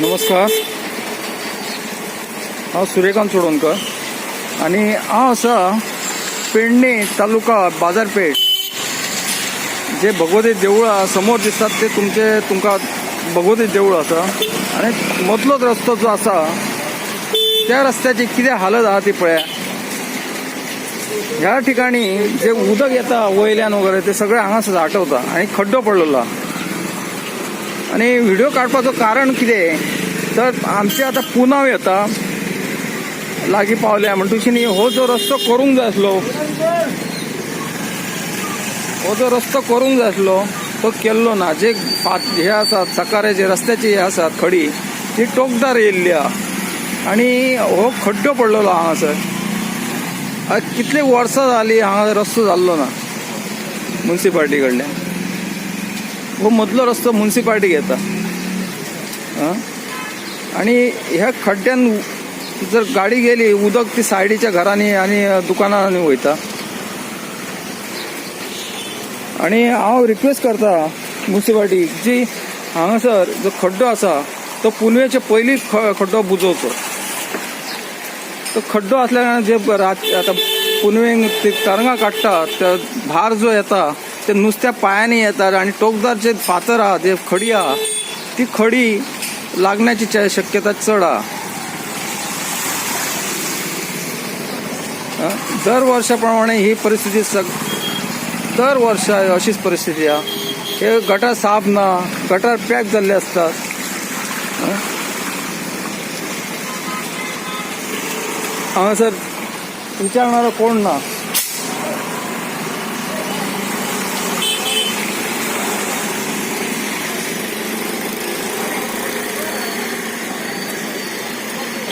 नमस्कार. हांव सुर्यकांत चोडणकर आणि हांव आसा पेडणे तालुका बाजारपेठ जे भगवती देवळ समोर दिसतात ते तुमचे तुमकां भगवती देवूळ आसा आणि मदलोच रस्तो जो आसा त्या रस्त्याची कितें हालत आहा ती पळया. ह्या ठिकाणी जे उदक येता वयल्यान वगैरे ते सगळें हांगासर आठवता आणि खड्डो पडलेलो. आहा आणि व्हिडिओ काडपाचो कारण कितें तर आमचे आतां पुनाव येता. लागीं पावल्या. म्हणटकुच न्ही हो जो रस्तो करूंक जाय आसलो हो जो रस्तो करूंक जाय आसलो तो केल्लो ना. जे फात हे आसात सकारे जे रस्त्याची हे आसात खडी ती टोकदार येयल्ली आहा आणि हो खड्डो पडलेलो हांगासर आतां कितले वर्सां जालीं हांगा रस्तो जाल्लो ना मुन्सिपाल्टी कडल्यान व मदलो रस्तो म्युन्सिपाल्टी घेता. आं? आणि ह्या खड्ड्यान जर गाडी गेली उदक ती सायडीच्या घरांनी आणि दुकानांनी वयता. आणि हांव रिक्वेस्ट करता मुन्सिपाल्टी जी हांगासर जो खड्डो आसा तो पुनवेचे पयलीं ख- खड्डो बुजोवचो. तो खड्डो असल्या कारणान जे रात आतां पुनवेक ते तरंगा काडटा त्या भार जो येता ते नुसत्या पायाने येतात आणि टोकदार जे फातर आहा जे खडी आहा ती खडी लागण्याची शक्यता चड आहा दर वर्षाप्रमाणे ही परिस्थिती सग दर वर्षा अशीच परिस्थिती आहा. हे गटार साफ ना गटार पॅक जाल्ले असतात. अं? हांगासर विचारणारो कोण ना?